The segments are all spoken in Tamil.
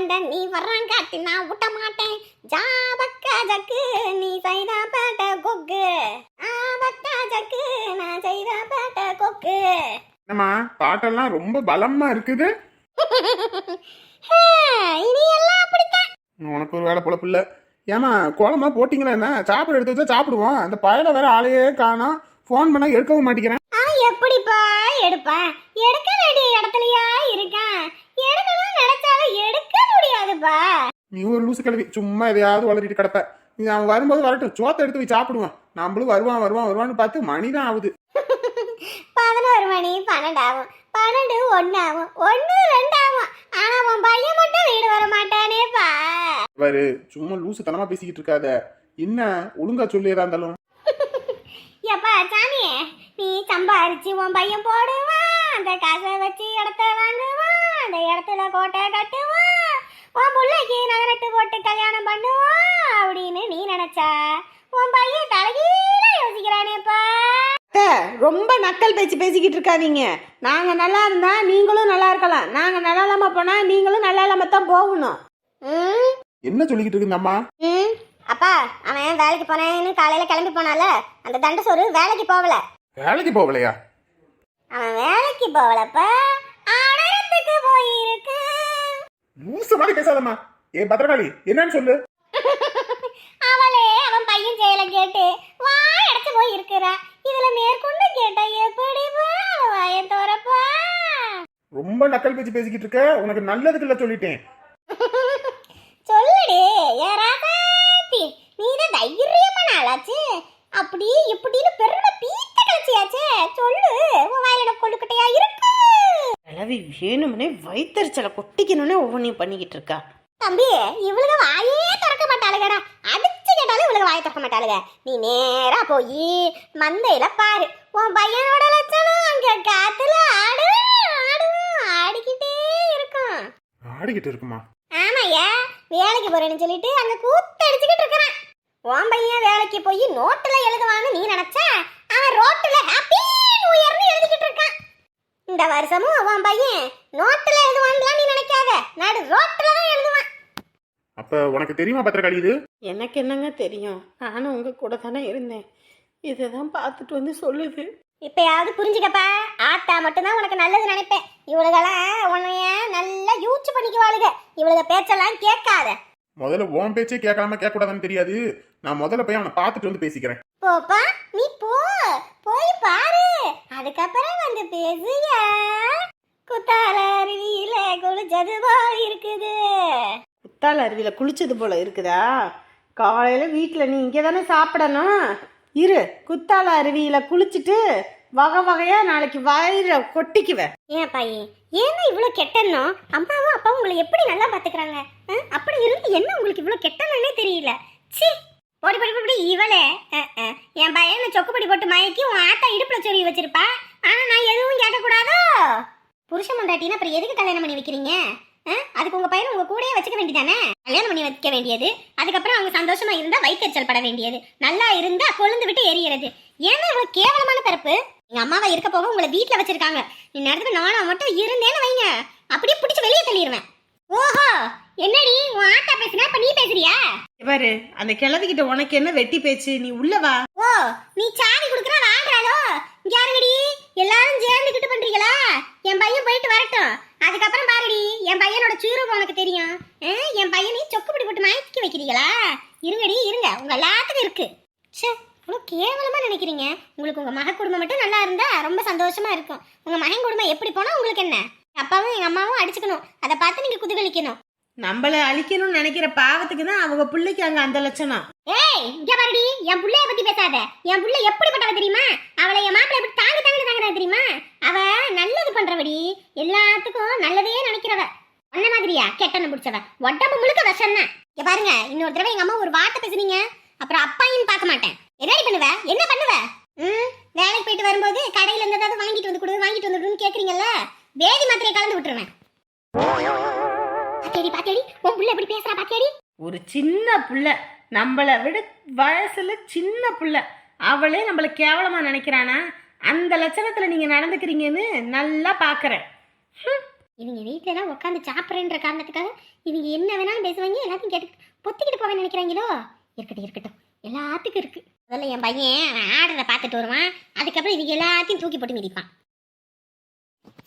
லண்டன் நீ வர்றான் காட்டி நான் விட்ட மாட்டேன். ஜாபக்கா ஜக்கு நீ செய்தா பேட்ட கொக்கு. ஆபக்கா ஜக்கு நான் செய்தா பேட்ட கொக்கு. என்னம்மா பாட்டெல்லாம் ரொம்ப பலமா இருக்குது? ஹே, இனி எல்லாம் அப்படித்தான். உனக்கு ஒரு வேலை பொழப்பு இல்ல. ஏமா கோலமா போட்டிங்களா என்ன? சாப்பிட எடுத்து வச்சா சாப்பிடுவோம். அந்த பயல வேற ஆளையே காணோம் ஃபோன் பண்ணா எடுக்கவும் மாட்டேங்கிறேன். எப்படிப்பா எடுப்பான் எடுக்க வேண்டிய இடத்துலயா இருக்கான் எடுக்கணும் நினைச்சாலும் எடுக்க முடியாதுப்பா நீ ஒரு லூசு கிளவி சும்மா எதையாவது வளரிட்டு கிடப்ப. நீ அவன் வரும்போது வரட்டும். சோத்தை எடுத்து போய் சாப்பிடுவான். நம்மளும் வருவான் வருவான் வருவான்னு பார்த்து மணிதான் ஆகுது. பதினோரு மணி பன்னெண்டு ஆகும். பன்னெண்டு ஆகும். ஒன்று ரெண்டு ஆகும். ஆனா உன் பையன் மட்டும் வீடு வர மாட்டானேப்பா பாரு சும்மா லூசு தனமா பேசிக்கிட்டு இருக்காத. என்ன ஒழுங்கா சொல்லி ஏதா இருந்தாலும். எப்பா சாமி நீ சம்பாரிச்சு உன் பையன் போடுவான். அந்த காசை வச்சு இடத்த வாங்குவான். அந்த இடத்துல கோட்டை கட்டுவான். உன் பிள்ளைக்கு நகரட்டு போட்டு கல்யாணம் பண்ணுவான் அப்படின்னு நீ நினைச்சா. உன் பையன் தலைகீழ யோசிக்கிறானேப்பா ரொம்ப நக்கல் பேச்சு பேசிக்கிட்டு இருக்காதீங்க. நாங்க நல்லா இருந்தா நீங்களும் நல்லா இருக்கலாம். நாங்க நல்லா இல்லாம போனா நீங்களும் நல்லா இல்லாம தான் போகணும். ம்? என்ன சொல்லிக்கிட்டு இருக்கு இந்த அம்மா? ம்? அப்பா அவன் வேலைக்கு போனேன்னு காலையில கிளம்பி போனால அந்த தண்ட சோறு வேலைக்கு போகல. வேலைக்கு போகலையா? அவன் வேலைக்கு போகலப்பா. அடத்துக்கு போயிருக்கு. லூசு மாதிரி பேசாதம்மா. ஏ பத்திரகாளி என்னன்னு சொல்லு. அவளே அவன் பையன் செயலை கேட்டு வாய் அடைச்சு போய் இருக்கிறா. இதுல மேற்கொண்டு கேட்டா எப்படிப்பா அவ வாயை தோறப்பா. ரொம்ப நக்கல் பேச்சு பேசிக்கிட்டு இருக்க. உனக்கு நல்லதுக்கு இல்ல சொல்லிட்டேன். சொல்லுடி யாராத்தி வேணும்னே வயிற்றுச்சலை கொட்டிக்கணும்னே ஒவ்வொன்றையும் பண்ணிக்கிட்டு இருக்கா. தம்பி இவளுக வாயே திறக்க மாட்டாளுகடா. அடிச்சு கேட்டாலும் இவளுக வாயை திறக்க மாட்டாளுக. நீ நேரா போய் மந்தையில பாரு. உன் பையனோட லட்சணம் அங்க காத்துல ஆடு ஆடு ஆடிக்கிட்டே இருக்கும். ஆடிக்கிட்டு இருக்குமா? ஆமாய்யா வேலைக்கு போறேன்னு சொல்லிட்டு அங்க கூத்து அடிச்சுக்கிட்டு இருக்கிறான். உன் பையன் வேலைக்கு போய் நோட்டுல எழுதுவான்னு நீ நினைச்சா அவன் ரோட்டுல ஹாப்பி நியூ இயர்னு எழுதிக்கிட்டு இருக்கான் இந்த வருஷமும் உன் பையன் நோட்டுல எழுதுவான்லாம் நீ நினைக்காத. நடு ரோட்டுல தான் எழுதுவான். அப்ப உனக்கு தெரியுமா பத்திரகாளி இது? எனக்கு என்னங்க தெரியும்? நானும் உங்க கூட தானே இருந்தேன். இதை தான் பார்த்துட்டு வந்து சொல்லுது. இப்பயாவது புரிஞ்சுக்கப்பா. ஆத்தா மட்டும்தான் உனக்கு நல்லது நினைப்பேன். இவளுகெல்லாம் உன்னைய நல்லா யூஸ் பண்ணிக்குவாளுக. இவளுக பேச்செல்லாம் கேட்காத. முதல்ல உன் பேச்சே கேட்காம கேட்க கூடாதுன்னு தெரியாது. நான் முதல்ல போய் அவனை பார்த்துட்டு வந்து பேசிக்கிறேன். போப்பா நீ போய் பாரு. அதுக்கப்புறம் வந்து பேசுயா குத்தால அருவியில குளிச்சது போல் இருக்குது. குத்தால அருவியில் குளிச்சது போல இருக்குதா? காலையில் வீட்டில் நீ இங்கே தானே சாப்பிடணும்? இரு குத்தால அருவியில் குளிச்சுட்டு வகை வகையாக நாளைக்கு வயிற கொட்டிக்குவேன் ஏன் பையன் ஏன்னா இவ்வளோ கெட்டனும் அம்மாவும் அப்பாவும் உங்களை எப்படி நல்லா பார்த்துக்கிறாங்க ஆ? அப்படி இருந்து என்ன உங்களுக்கு இவ்வளோ கெட்டனே தெரியல. சி போடி போடி போடி இவளே. என் பையனை சொக்குப்படி போட்டு மயக்கி உன் ஆத்தா இடுப்புல சொருவி வச்சிருப்பா. ஆனா நான் எதுவும் கேட்கக்கூடாதோ? புருஷன் மண்டாட்டினா அப்புறம் எதுக்கு கல்யாணம் பண்ணி வைக்கிறீங்க? ஆ? அதுக்கு உங்க பையனை உங்க கூடயே வச்சுக்க வேண்டியதானே? கல்யாணம் பண்ணி வைக்க வேண்டியது. அதுக்கப்புறம் அவங்க சந்தோஷமா இருந்தா வயிற்றுச்சல் பட வேண்டியது. நல்லா இருந்தா கொழுந்து விட்டு எரியறது. ஏன்னா இவ்வளவு கேவலமான பிறப்பு. எங்க அம்மாவை இருக்க போக உங்களை வீட்டுல வச்சிருக்காங்க. இந்நேரத்துக்கு நானும் மட்டும் இருந்தேன்னு வைங்க. அப்படியே பிடிச்சி வெளியே தள்ளிடுவேன் ஓஹோ என்னடி உன் ஆத்தா பேசுனா இப்ப நீ பேசுறியா? பாரு அந்த கிழவிக்கிட்ட உனக்கு என்ன வெட்டி பேச்சு? நீ உள்ள வா. ஓ நீ சாவி குடுக்குற வாங்குறாளோ? இங்க யாருங்கடி? எல்லாரும் சேர்ந்துக்கிட்டு பண்றீங்களா? என் பையன் போயிட்டு வரட்டும். அதுக்கப்புறம் பாருடி என் பையனோட சுயரூபம் உனக்கு தெரியும். ஆ, என் பையனை சொக்குப்படி போட்டு மயக்கி வைக்கிறீங்களா? இருங்கடி இருங்க. உங்க எல்லாத்துக்கும் இருக்கு. ச்சே இவ்வளோ கேவலமா நினைக்கிறீங்க. உங்களுக்கு உங்க மக குடும்பம் மட்டும் நல்லா இருந்தா ரொம்ப சந்தோஷமா இருக்கும். உங்க மகன் குடும்பம் எப்படி போனா உங்களுக்கு என்ன? அப்பாவும் எங்க அம்மாவும் அடிச்சுக்கணும். அதை பார்த்து நீங்க குதூகலிக்கணும். நம்மள அழிக்கணும்னு நினைக்கிற பாவத்துக்கு தான் அவங்க பிள்ளைக்கு அங்க அந்த லட்சணம். ஏய் இங்க பாருடி. என் புள்ளைய பத்தி பேசாத. என் புள்ள எப்படிப்பட்டவ தெரியுமா? அவளை என் மாப்பிள்ளை எப்படி தாங்க தாங்க தாங்கறா தெரியுமா? அவ நல்லது பண்றவடி. எல்லாத்துக்கும் நல்லதே நினைக்கிறவ. அந்த மாதிரியா? கெட்டன பிடிச்சவ. உடம்பு முழுக்க விஷம் தான் இங்க பாருங்க இன்னொரு தடவை எங்க அம்மா ஒரு வார்த்தை பேசுனீங்க. அப்புறம் அப்பாயும் பார்க்க மாட்டேன். என்னடி பண்ணுவ? என்ன பண்ணுவ? ம் வேலைக்கு போயிட்டு வரும்போது கடையில இருந்து ஏதாவது வாங்கிட்டு வந்து கொடு வாங்கிட்டு வந்து கொடுன்னு கேக்குறீங்கல்ல? வேதி மாத்திரையை கலந்து விட்டுருவேன். பாத்தியாடி பாத்தியாடி உன் புள்ள எப்படி பேசுறா பாத்தியாடி? ஒரு சின்ன புள்ள. நம்மளை விட வயசுல சின்ன புள்ள. அவளே நம்மளை கேவலமா நினைக்கிறானா? அந்த லட்சணத்துல நீங்க நடந்துக்கிறீங்கன்னு நல்லா பாக்குறேன். இவங்க வீட்டுல எல்லாம் உட்காந்து சாப்பிட்றேன்ற காரணத்துக்காக இவங்க என்ன வேணாலும் பேசுவாங்க எல்லாத்தையும் கேட்டு பொத்திக்கிட்டு போவேன்னு நினைக்கிறாங்களோ? இருக்கட்டும் இருக்கட்டும். எல்லாத்துக்கும் இருக்கு. முதல்ல என் பையன் அவன் ஆடுறத பார்த்துட்டு வருவான். அதுக்கப்புறம் இவங்க எல்லாத்தையும் தூக்கி போட்டு மிதிப்பான்.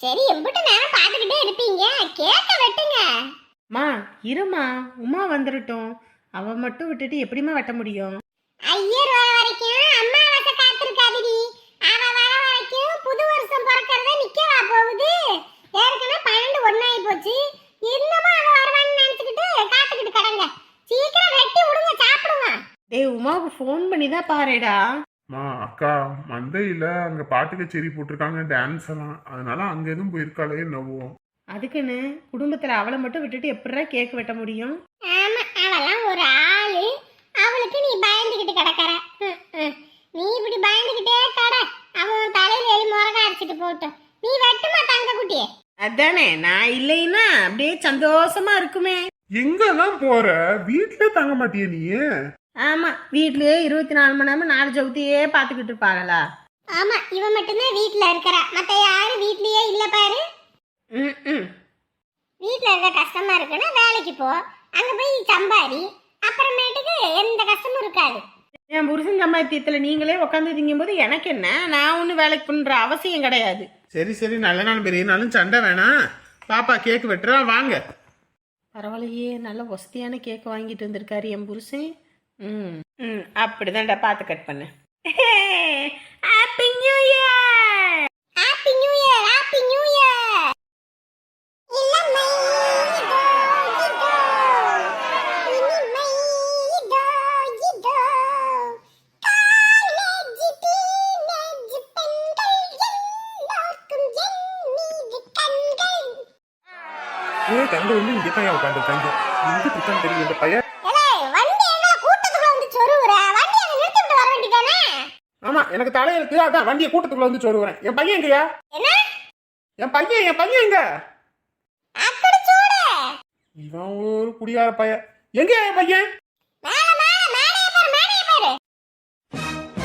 சரி எம்பிட்ட நேரம் பார்த்துக்கிட்டே இருப்பீங்க. கேட்க வெட்டுங்க. மா இருமா. உமா வந்துடட்டும் அவ மட்டும் விட்டுட்டு எப்படிம்மா வெட்ட முடியும்? ஐயர் வர வரைக்கும் அம்மாவாசை காத்திருக்காதடி. அவ வர வரைக்கும் புது வருஷம் பிறக்கறத நிக்கவா போகுது. ஏற்கனவே பன்னெண்டு ஒன்னாயி போச்சு. இன்னமும் அவ வருவான்னு நினைச்சுக்கிட்டு காத்துக்கிட்டு கடங்க. சீக்கிரம் வெட்டி விடுங்க சாப்பிடுவான் டேய் உமாவுக்கு ஃபோன் பண்ணி தான் பாருடா. மா அக்கா மந்தையில அங்க பாட்டு கச்சேரி போட்டிருக்காங்க டான்ஸ் எல்லாம். அதனால அங்க எதுவும் போயிருக்காளே என்னவோ. அதுக்குன்னு குடும்பத்துல அவளை மட்டும் விட்டுட்டு எப்படிடா கேக் வெட்ட முடியும்? ஆமா அவெல்லாம் ஒரு ஆளு. அவளுக்கு நீ பயந்துகிட்டு கிடக்கற. ஹம், ஹம். நீ இப்படி பயந்துகிட்டே கட. அவன் தலையில எலி முறக அடிச்சிட்டு போட்டோம் நீ வெட்டுமா தங்க குட்டியே? அதானே நான் இல்லைன்னா அப்படியே சந்தோஷமா இருக்குமே. எங்கெல்லாம் போற? வீட்லயே தங்க மாட்டியே நீ ஆமா வீட்லயே இருபத்தி நாலு மணி நேரம் நாலு ஜவுத்தியே பாத்துக்கிட்டு இருப்பாங்களா? ஆமா இவ மட்டும்தான் வீட்ல இருக்கறா. மத்த யாரும் வீட்லயே இல்ல பாரு. ம் ம். வீட்ல இருக்க கஷ்டமா இருக்குன்னா வேலைக்கு போ. அங்க போய் சம்பாரி. அப்புறமேட்டுக்கு எந்த கஷ்டமும் இருக்காது. என் புருஷன் சம்பாத்தியத்துல நீங்களே உட்காந்து திங்கும்போது எனக்கு என்ன? நான் ஒன்றும் வேலைக்கு பண்ற அவசியம் கிடையாது. சரி சரி. நல்ல நாள் பெரிய நாளும் சண்டை வேணாம் பாப்பா கேக் வெட்டுறா வாங்க. பரவாயில்லையே நல்ல வசதியான கேக் வாங்கிட்டு வந்திருக்காரு என் புருஷன். ம். ம் அப்படிதான்டா பார்த்து கட் பண்ணு. Happy new year happy new year happy new year இளமை இதோ இதோ இனிமை இதோ இதோ காலேஜ் டீனேஜ் பெண்கள் எல்லோருக்கும் என் மீது கண்கள் ஏ தங்க வந்து இங்கே தான் உட்காந்துருக்காங்க எங்க இருக்கான்னு தெரியும் இந்த பையன்? எனக்கு தலையெழுத்து அதான் வண்டியை கூட்டத்துக்குள்ள வந்து சொல்லுவேன் என் பையன் எங்கயா என் பையன் என் பையன் எங்க? இவன் ஒரு குடியார பையன். எங்க என் பையன்?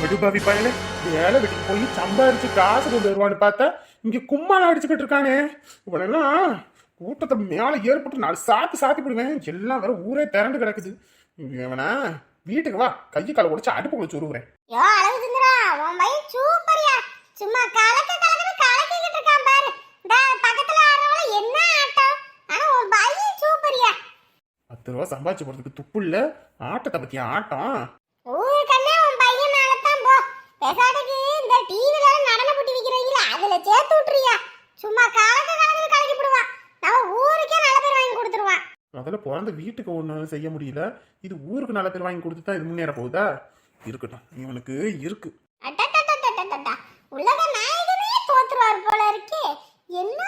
விடுபாவி பையனே வேலை வீட்டுக்கு போய் சம்பாரிச்சு காசு கொண்டு வருவான்னு பார்த்தா இங்க கும்மாளம் அடிச்சுக்கிட்டு இருக்கானே. இவனெல்லாம் கூட்டத்தை மேல ஏற்பட்டு நாலு சாத்து சாத்தி போடுவேன். எல்லாம் வேற ஊரே திரண்டு கிடக்குது. இவனா வீட்டுக்கு வா. கையை காலை உடைச்சு அடுப்புக்குள்ள சொருவுறேன் யோ அழகு சுந்தரா உன் பையன் சூப்பர்யா. சும்மா கலக்க கலக்குன்னு கலக்கிக்கிட்டு இருக்கான் பாரு. இந்த பக்கத்துல ஆடுறவள என்ன ஆட்டம்? ஆனா உன் பையன் சூப்பர்யா. பத்து ரூபா சம்பாதிச்சு போறதுக்கு துப்பு இல்ல. ஆட்டத்தை பத்தி ஆட்டம்? ஊருக்கண்ணே உன் பையன் மேலத்தான் போ. பெசாட்டுக்கு இந்த டிவில நடன போட்டி விக்கிறீங்களா அதுல சேர்த்து விட்டுறியா சும்மா கலக்க முதல்ல பிறந்த வீட்டுக்கு ஒன்று செய்ய முடியல. இது ஊருக்கு நல்ல பேர் வாங்கி கொடுத்து தான் இது முன்னேற போகுதா? இருக்கட்டும். இவனுக்கு இருக்கு. உலக நாயகனே தோத்துருவார் போல இருக்கே என்ன